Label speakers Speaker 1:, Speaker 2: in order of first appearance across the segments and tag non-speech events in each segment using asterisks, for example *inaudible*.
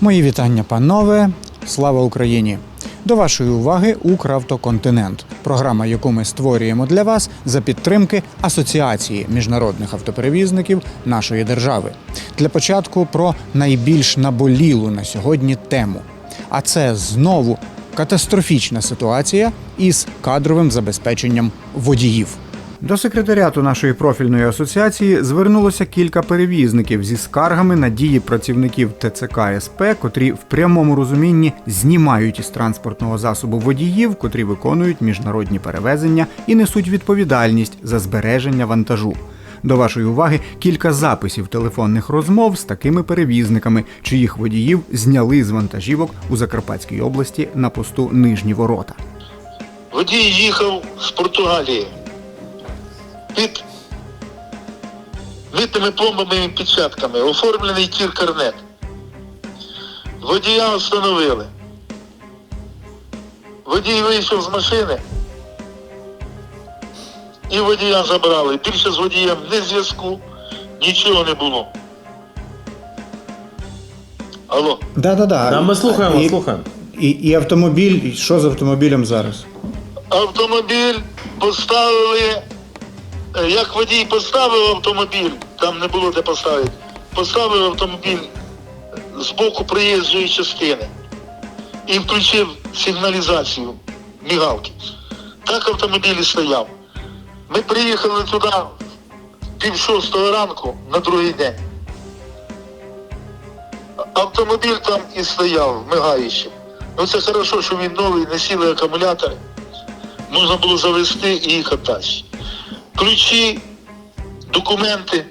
Speaker 1: Мої вітання, панове. Слава Україні! До вашої уваги Укравтоконтинент, програма, яку ми створюємо для вас за підтримки Асоціації міжнародних автоперевізників нашої держави. Для початку про найбільш наболілу на сьогодні тему. А це знову катастрофічна ситуація із кадровим забезпеченням водіїв. До секретаріату нашої профільної асоціації звернулося кілька перевізників зі скаргами на дії працівників ТЦК СП, котрі в прямому розумінні знімають із транспортного засобу водіїв, котрі виконують міжнародні перевезення і несуть відповідальність за збереження вантажу. До вашої уваги кілька записів телефонних розмов з такими перевізниками, чиїх водіїв зняли з вантажівок у Закарпатській області на посту Нижні Ворота.
Speaker 2: Водій їхав з Португалії під митними пломбами і печатками, оформлений тір карнет. Водія встановили. Водій вийшов з машини і водія забрали. Більше з водієм ні зв'язку, нічого не було. Алло.
Speaker 1: Да, да, да.
Speaker 3: Да, ми слухаємо,
Speaker 1: і,
Speaker 3: слухаємо.
Speaker 1: І, і автомобіль, і що з автомобілем зараз?
Speaker 2: Автомобіль поставили, як водій поставив автомобіль, там не було де поставити, поставив автомобіль з боку приїжджої частини і включив сигналізацію мігалки. Так автомобіль і стояв. Ми приїхали туди пів шостого ранку на другий день. Автомобіль там і стояв, мигаючи. Ну це хорошо, що він новий, не сіли акумулятори. Можна було завести і їхати далі. Ключі, документи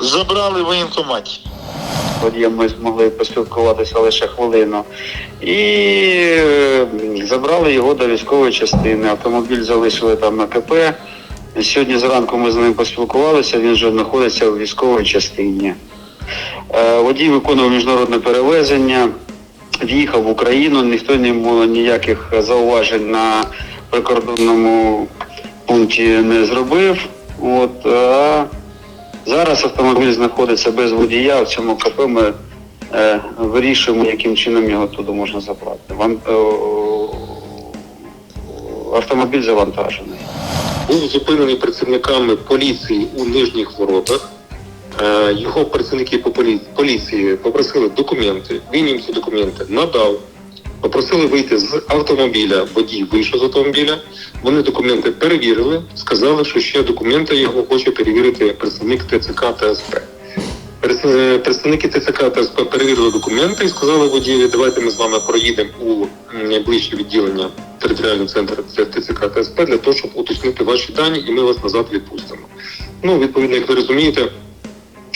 Speaker 2: забрали в воєнкоматі.
Speaker 4: водієм ми змогли поспілкуватися лише хвилину. І е, забрали його до військової частини. Автомобіль залишили там на КП. Сьогодні зранку ми з ним поспілкувалися, він вже знаходиться в військовій частині. Е, Водій виконував міжнародне перевезення, в'їхав в Україну, ніхто не йому ніяких зауважень на прикордонному пункті не зробив. От, а Зараз автомобіль знаходиться без водія. В цьому КП ми е, вирішуємо, яким чином його туди можна забрати. Ван, е, автомобіль завантажений.
Speaker 5: був зупинений працівниками поліції у нижніх воротах. Е, Його працівники по полі- поліції попросили документи. Він їм ці документи надав. Попросили вийти з автомобіля. Водій вийшов з автомобіля. Вони документи перевірили, сказали, що ще документи його хоче перевірити представник ТЦК та СП. Представники ТЦК та СП перевірили документи і сказали водієві, давайте ми з вами проїдемо у найближче відділення територіального центру ТЦК та СП для того, щоб уточнити ваші дані, і ми вас назад відпустимо. Ну, відповідно, як ви розумієте,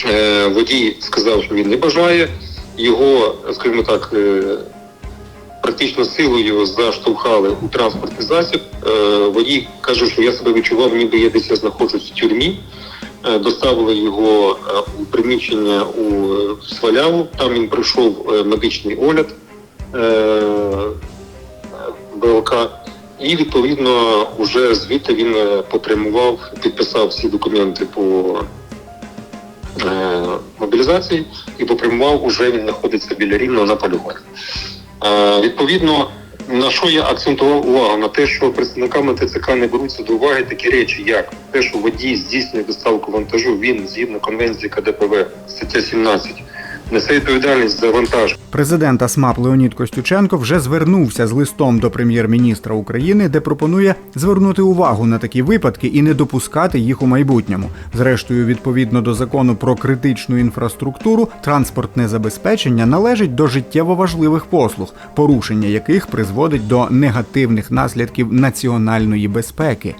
Speaker 5: е, водій сказав, що він не бажає. Його, скажімо так, е, практично силою заштовхали у транспортний засіб. Е, Водій каже, що я себе відчував, ніби я десь знаходжусь в тюрмі. Е, Доставили його е, у приміщення у Сваляву. Там він пройшов медичний огляд БЛК. І відповідно вже звідти він попрямував, підписав всі документи по мобілізації і попрямував, уже він знаходиться біля рівного на полюванні. Е, відповідно, на що я акцентував увагу? На те, що представниками ТЦК не беруться до уваги такі речі, як те, що водій здійснює доставку вантажу, він згідно конвенції КДПВ, стаття 17, несе відповідальність за вантаж.
Speaker 1: Президент АСМАП Леонід Костюченко вже звернувся з листом до прем'єр-міністра України, де пропонує звернути увагу на такі випадки і не допускати їх у майбутньому. Зрештою, відповідно до закону про критичну інфраструктуру, транспортне забезпечення належить до життєво важливих послуг, порушення яких призводить до негативних наслідків національної безпеки.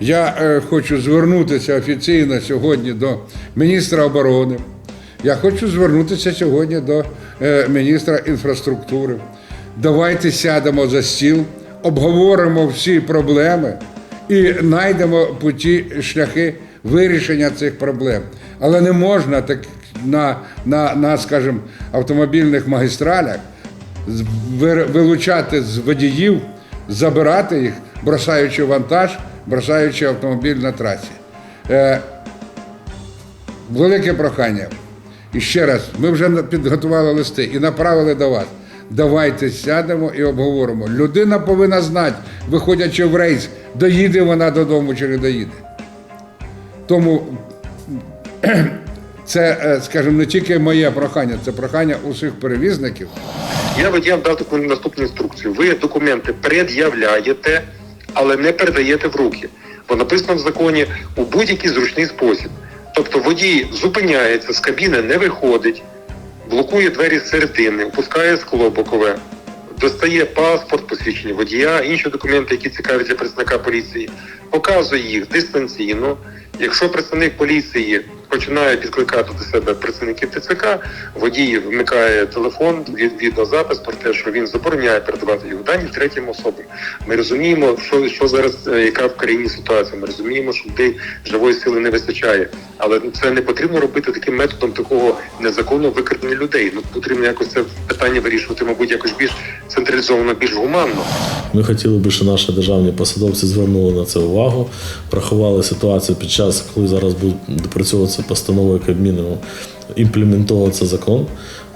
Speaker 6: Я е, хочу звернутися офіційно сьогодні до міністра оборони. Я хочу звернутися сьогодні до е, міністра інфраструктури. Давайте сядемо за стіл, обговоримо всі проблеми і знайдемо путі шляхи вирішення цих проблем. Але не можна так на, на, на скажімо, автомобільних магістралях, вилучати з водіїв, забирати їх, бросаючи вантаж, бросаючи автомобіль на трасі. Е, велике прохання. І ще раз, ми вже підготували листи і направили до вас. Давайте сядемо і обговоримо. Людина повинна знати, виходячи в рейс, доїде вона додому чи не доїде. Тому *clears throat* це, е, скажімо, не тільки моє прохання, це прохання усіх перевізників.
Speaker 5: Я водіям дав таку наступну інструкцію. Ви документи пред'являєте, але не передаєте в руки. Бо написано в законі у будь-який зручний спосіб. Тобто водій зупиняється з кабіни, не виходить, блокує двері з середини, опускає скло бокове, достає паспорт, посвідчення водія, інші документи, які цікаві для представника поліції, показує їх дистанційно. Якщо представник поліції починає підкликати до себе працівників ТЦК, водій вмикає телефон, від відеозапис про те, що він забороняє передавати його дані третім особам. Ми розуміємо, що, що зараз е, яка в країні ситуація. Ми розуміємо, що людей живої сили не вистачає, але це не потрібно робити таким методом такого незаконного викрадення людей. Ну потрібно якось це питання вирішувати, мабуть, якось більш централізовано, більш гуманно.
Speaker 3: Ми хотіли би, щоб наші державні посадовці звернули на це увагу, врахували ситуацію під час, коли зараз буде допрацьовуватися постановою Кабміну, імплементовуватися закон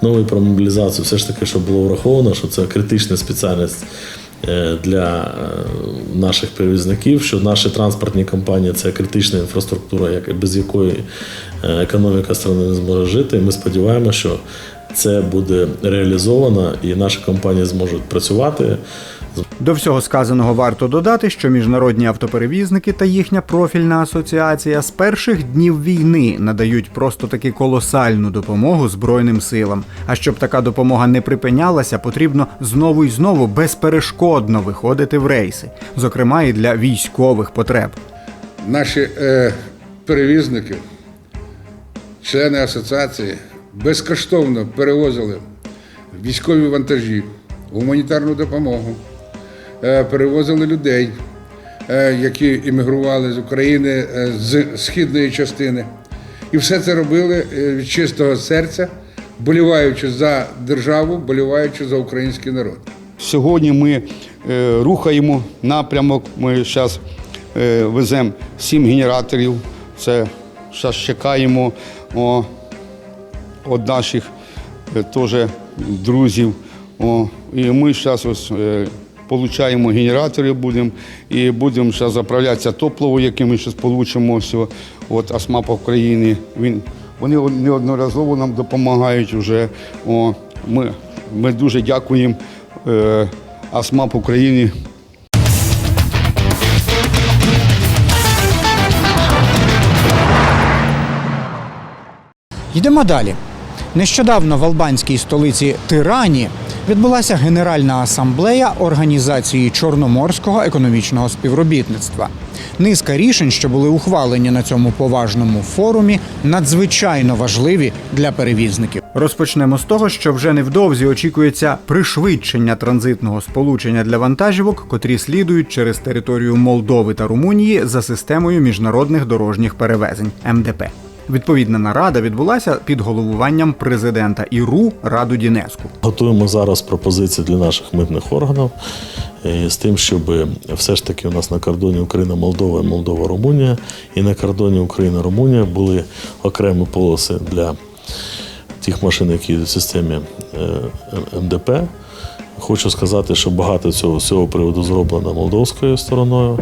Speaker 3: новий про мобілізацію. Все ж таки, щоб було враховано, що це критична спеціальність е, для е, наших перевізників, що наші транспортні компанії це критична інфраструктура, без якої е, економіка країни не зможе жити. І ми сподіваємося, що це буде реалізовано і наші компанії зможуть працювати.
Speaker 1: До всього сказаного варто додати, що міжнародні автоперевізники та їхня профільна асоціація з перших днів війни надають просто таки колосальну допомогу Збройним силам. А щоб така допомога не припинялася, потрібно знову і знову безперешкодно виходити в рейси, зокрема і для військових потреб.
Speaker 6: Наші е, перевізники, члени асоціації безкоштовно перевозили військові вантажі, гуманітарну допомогу, перевозили людей, е, які іммігрували з України е, з східної частини. І все це робили е, від чистого серця, боліваючи за державу, боліваючи за український народ.
Speaker 7: Сьогодні ми е, рухаємо напрямок. Ми зараз е, веземо сім генераторів. Це зараз чекаємо о, від наших е, теж друзів. О, і ми зараз ось. Получаємо генератори, будемо і будемо зараз заправлятися топливо, яке ми зараз получимо все, от АСМАПа України. Він, вони неодноразово нам допомагають вже. О, ми, ми дуже дякуємо е, АСМАП України.
Speaker 1: Йдемо далі. Нещодавно в албанській столиці Тирані відбулася Генеральна асамблея Організації Чорноморського економічного співробітництва. Низка рішень, що були ухвалені на цьому поважному форумі, надзвичайно важливі для перевізників. Розпочнемо з того, що вже невдовзі очікується пришвидшення транзитного сполучення для вантажівок, котрі слідують через територію Молдови та Румунії за системою міжнародних дорожніх перевезень МДП. Відповідна нарада відбулася під головуванням президента ІРУ Раду Дінеску.
Speaker 3: Готуємо зараз пропозиції для наших митних органів е, з тим, щоб все ж таки у нас на кордоні Україна-Молдова Молдова-Румунія, і на кордоні Україна-Румунія були окремі полоси для тих машин, які в системі е, МДП. Хочу сказати, що багато цього з цього приводу зроблено молдовською стороною.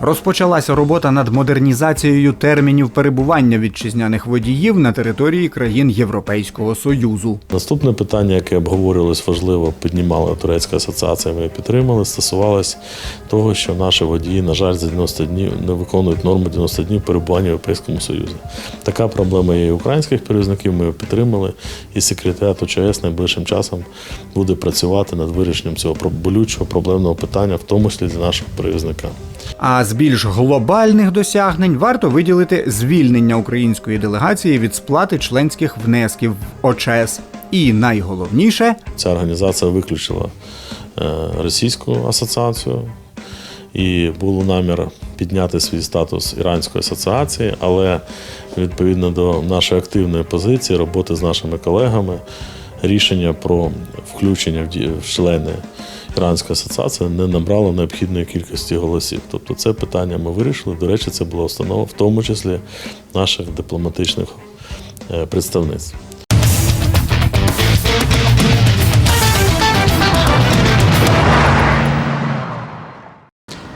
Speaker 1: Розпочалася робота над модернізацією термінів перебування вітчизняних водіїв на території країн Європейського Союзу.
Speaker 3: Наступне питання, яке обговорювалось важливо, піднімала турецька асоціація. Ми підтримали, стосувалось того, що наші водії, на жаль, за 90 днів не виконують норму 90 днів перебування в Європейському Союзі. Така проблема є і українських перевізників. Ми його підтримали, і секретаріат УЧС найближчим часом буде працювати над вирішенням цього болючого проблемного питання, в тому числі для нашого перевізника.
Speaker 1: А з більш глобальних досягнень варто виділити звільнення української делегації від сплати членських внесків в ОЧС. І найголовніше
Speaker 3: Ця організація виключила е, російську асоціацію, і було намір підняти свій статус Іранської асоціації, але відповідно до нашої активної позиції, роботи з нашими колегами, рішення про включення в члени Іранської асоціації не набрало необхідної кількості голосів. Тобто це питання ми вирішили. До речі, це була установа, в тому числі наших дипломатичних е, представництв.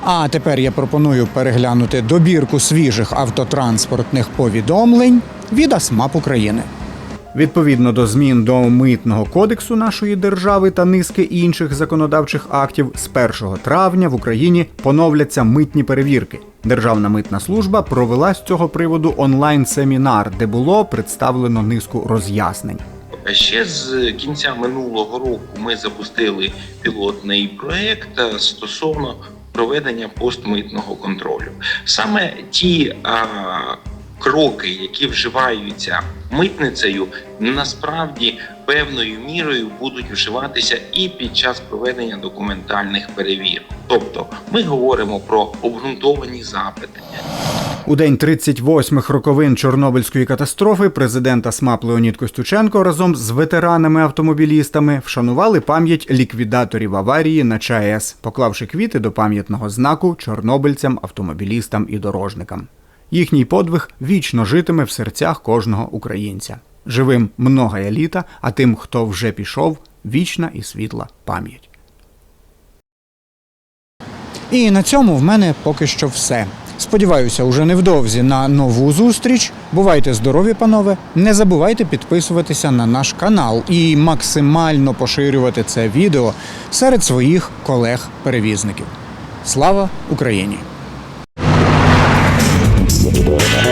Speaker 1: А тепер я пропоную переглянути добірку свіжих автотранспортних повідомлень від АСМАП України. Відповідно до змін до митного кодексу нашої держави та низки інших законодавчих актів, з 1 травня в Україні поновляться митні перевірки. Державна митна служба провела з цього приводу онлайн-семінар, де було представлено низку роз'яснень.
Speaker 8: Ще з кінця минулого року ми запустили пілотний проект е, стосовно проведення постмитного контролю. Саме ті а, кроки, які вживаються митницею, насправді певною мірою будуть вживатися і під час проведення документальних перевірок. Тобто, ми говоримо про обґрунтовані запити.
Speaker 1: У день 38-х роковин Чорнобильської катастрофи президента СМАП Леонід Костюченко разом з ветеранами-автомобілістами вшанували пам'ять ліквідаторів аварії на ЧАЕС, поклавши квіти до пам'ятного знаку чорнобильцям, автомобілістам і дорожникам. Їхній подвиг вічно житиме в серцях кожного українця. Живим многая літа, а тим, хто вже пішов, вічна і світла пам'ять. І на цьому в мене поки що все. Сподіваюся, уже невдовзі на нову зустріч. Бувайте здорові, панове. Не забувайте підписуватися на наш канал і максимально поширювати це відео серед своїх колег-перевізників. Слава Україні!
Speaker 9: Thank